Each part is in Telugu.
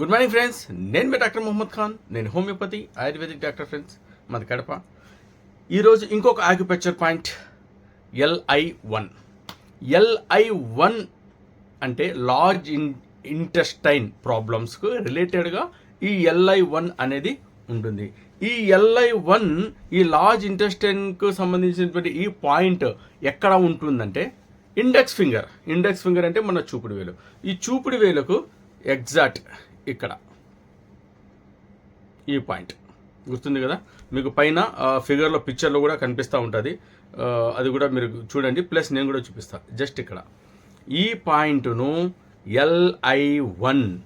గుడ్ మార్నింగ్ ఫ్రెండ్స్ నేను మీ డాక్టర్ మొహమ్మద్ ఖాన్. నేను హోమియోపతి ఆయుర్వేదిక్ డాక్టర్ ఫ్రెండ్స్. మాది కడప. ఈరోజు ఇంకొక acupuncture point L I one L I one అంటే లార్జ్ ఇన్ ఇంటెస్టైన్ ప్రాబ్లమ్స్కు రిలేటెడ్గా ఈ ఎల్ఐ వన్ అనేది ఉంటుంది. ఈ ఎల్ఐ వన్ ఈ లార్జ్ ఇంటెస్టైన్కు సంబంధించినటువంటి ఈ పాయింట్ ఎక్కడ ఉంటుందంటే ఇండెక్స్ ఫింగర్ ఇండెక్స్ ఫింగర్ అంటే మన చూపుడు వేలు. ఈ చూపుడు వేలుకు ఎగ్జాక్ట్ ఇక్కడ. ఈ పాయింట్. గుర్తుంది కదా? మీకు పైన ఫిగర్లో పిక్చర్లో కూడా కనిపిస్తూ ఉంటుంది. అది కూడా మీరు చూడండి. ప్లస్ నేను కూడా చూపిస్తాను జస్ట్ ఇక్కడ. ఈ పాయింట్ను L I one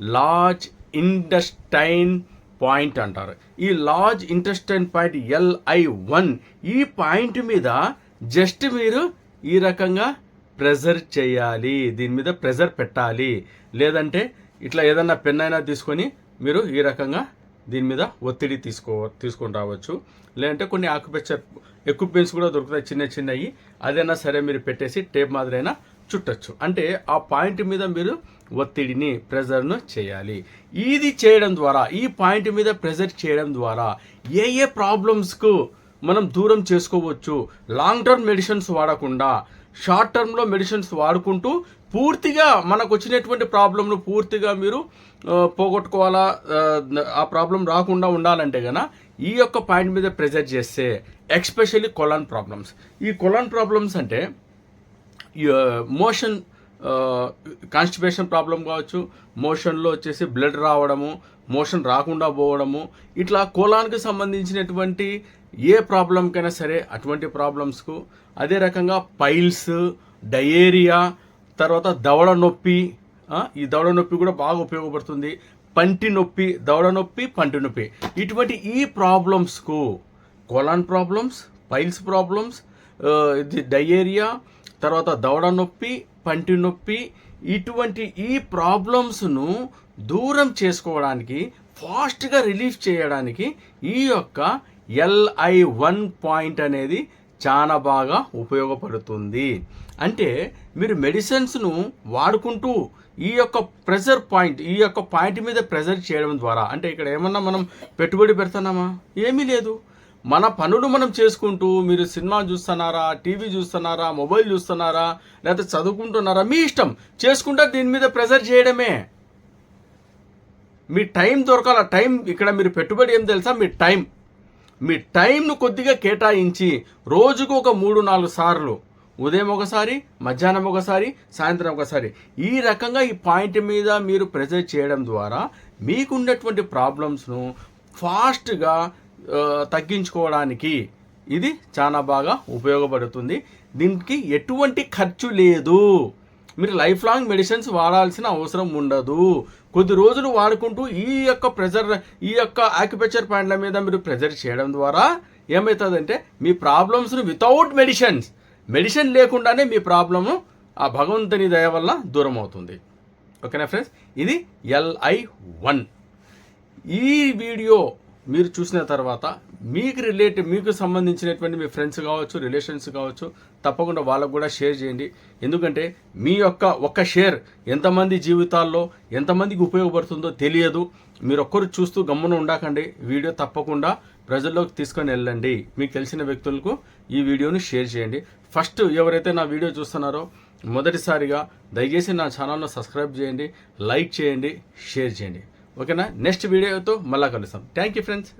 large intestine point అంటారు. ఈ large intestine point L I one ఈ పాయింట్ మీద జస్ట్ మీరు ఈ రకంగా ప్రెజర్ చేయాలి. దీని మీద ప్రెజర్ పెట్టాలి. లేదంటే ఇట్లా ఏదన్నా పెన్ అయినా తీసుకొని మీరు ఈ రకంగా దీని మీద ఒత్తిడి తీసుకో తీసుకొని రావచ్చు. లేదంటే కొన్ని ఆకుపెచ్చర్ ఎక్విప్మెంట్స్ కూడా దొరుకుతాయి చిన్న చిన్నవి అదైనా సరే మీరు పెట్టేసి టేప్ మాదిరైనా చుట్టచ్చు. అంటే ఆ పాయింట్ మీద మీరు ఒత్తిడిని ప్రెజర్ను చేయాలి. ఇది చేయడం ద్వారా ఈ పాయింట్ మీద ప్రెజర్ చేయడం ద్వారా ఏ ఏ ప్రాబ్లమ్స్కు మనం దూరం చేసుకోవచ్చు? లాంగ్ టర్మ్ మెడిసిన్స్ వాడకుండా షార్ట్ టర్మ్లో మెడిసిన్స్ వాడుకుంటూ పూర్తిగా మనకు వచ్చినటువంటి ప్రాబ్లంను పూర్తిగా మీరు పోగొట్టుకోవాలా ఆ, ఆ ప్రాబ్లం రాకుండా ఉండాలంటే గన ఈ యొక్క పాయింట్ మీద ప్రెజర్ చేస్తే ఎక్స్పెషల్లీ కొలాన్ ప్రాబ్లమ్స్. ఈ కొలాన్ ప్రాబ్లమ్స్ అంటే మోషన్ కాన్స్టిపేషన్ ప్రాబ్లం కావచ్చు మోషన్లో వచ్చేసి బ్లడ్ రావడము మోషన్ రాకుండా పోవడము ఇట్లా కోలానికి సంబంధించినటువంటి ఏ ప్రాబ్లంకైనా సరే అటువంటి ప్రాబ్లమ్స్కు అదే రకంగా పైల్స్ డయేరియా తర్వాత దవడ నొప్పి ఈ దవడ నొప్పి కూడా బాగా ఉపయోగపడుతుంది. పంటి నొప్పి దవడ నొప్పి పంటి నొప్పి. ఇటువంటి ఈ ప్రాబ్లమ్స్కు కొలాన్ ప్రాబ్లమ్స్ పైల్స్ ప్రాబ్లమ్స్ ఇది డయేరియా తర్వాత దవడ నొప్పి పంటి నొప్పి ఇటువంటి ఈ ప్రాబ్లమ్స్ను దూరం చేసుకోవడానికి ఫాస్ట్గా రిలీఫ్ చేయడానికి ఈ యొక్క ఎల్ఐ వన్ పాయింట్ అనేది చాలా బాగా ఉపయోగపడుతుంది. అంటే మీరు మెడిసిన్స్ను వాడుకుంటూ ఈ యొక్క ప్రెజర్ పాయింట్ ఈ యొక్క పాయింట్ మీద ప్రెజర్ చేయడం ద్వారా అంటే ఇక్కడ ఏమన్నా మనం పెట్టుబడి పెడుతున్నామా? ఏమీ లేదు. మన పనులు మనం చేసుకుంటూ మీరు సినిమా చూస్తున్నారా టీవీ చూస్తున్నారా మొబైల్ చూస్తున్నారా లేకపోతే చదువుకుంటున్నారా మీ ఇష్టం. చేసుకుంటే దీని మీద ప్రెజర్ చేయడమే. మీ టైం దొరకాల టైం ఇక్కడ మీరు పెట్టుబడి ఏం తెలుసా? మీ టైం. మీ టైంను కొద్దిగా కేటాయించి రోజుకు ఒక మూడు నాలుగు సార్లు ఉదయం ఒకసారి మధ్యాహ్నం ఒకసారి సాయంత్రం ఒకసారి ఈ రకంగా ఈ పాయింట్ మీద మీరు ప్రెజర్ చేయడం ద్వారా మీకున్నటువంటి ప్రాబ్లమ్స్ను ఫాస్ట్గా తగ్గించుకోవడానికి ఇది చాలా బాగా ఉపయోగపడుతుంది. దీనికి ఎటువంటి ఖర్చు లేదు. మీరు లైఫ్ లాంగ్ మెడిసిన్స్ వాడాల్సిన అవసరం ఉండదు. కొద్ది రోజులు వాడుకుంటూ ఈ యొక్క ప్రెజర్ ఈ యొక్క ఆక్యుపెక్చర్ పాయింట్ల మీద మీరు ప్రెజర్ చేయడం ద్వారా ఏమవుతుందంటే మీ ప్రాబ్లమ్స్ను వితౌట్ మెడిసిన్స్ మెడిసిన్ లేకుండానే మీ ప్రాబ్లము ఆ భగవంతుని దయ వల్ల దూరం అవుతుంది ఓకేనా ఫ్రెండ్స్? ఇది ఎల్ఐ వన్. ఈ వీడియో మీరు చూసిన తర్వాత మీకు రిలేటివ్ మీకు సంబంధించినటువంటి మీ ఫ్రెండ్స్ కావచ్చు రిలేషన్స్ కావచ్చు తప్పకుండా వాళ్ళకు కూడా షేర్ చేయండి. ఎందుకంటే మీ యొక్క ఒక్క షేర్ ఎంతమంది జీవితాల్లో ఎంతమందికి ఉపయోగపడుతుందో తెలియదు. మీరు ఒక్కరు చూస్తూ గమ్మున ఉండకండి. వీడియో తప్పకుండా ప్రజల్లోకి తీసుకొని వెళ్ళండి. మీకు తెలిసిన వ్యక్తులకు ఈ వీడియోని షేర్ చేయండి. ఫస్ట్ ఎవరైతే నా వీడియో చూస్తున్నారో మొదటిసారిగా దయచేసి నా ఛానల్ను సబ్స్క్రైబ్ చేయండి లైక్ చేయండి షేర్ చేయండి. ఓకేనా? నెక్స్ట్ వీడియోతో మళ్ళా కలుస్తాం. Thank you friends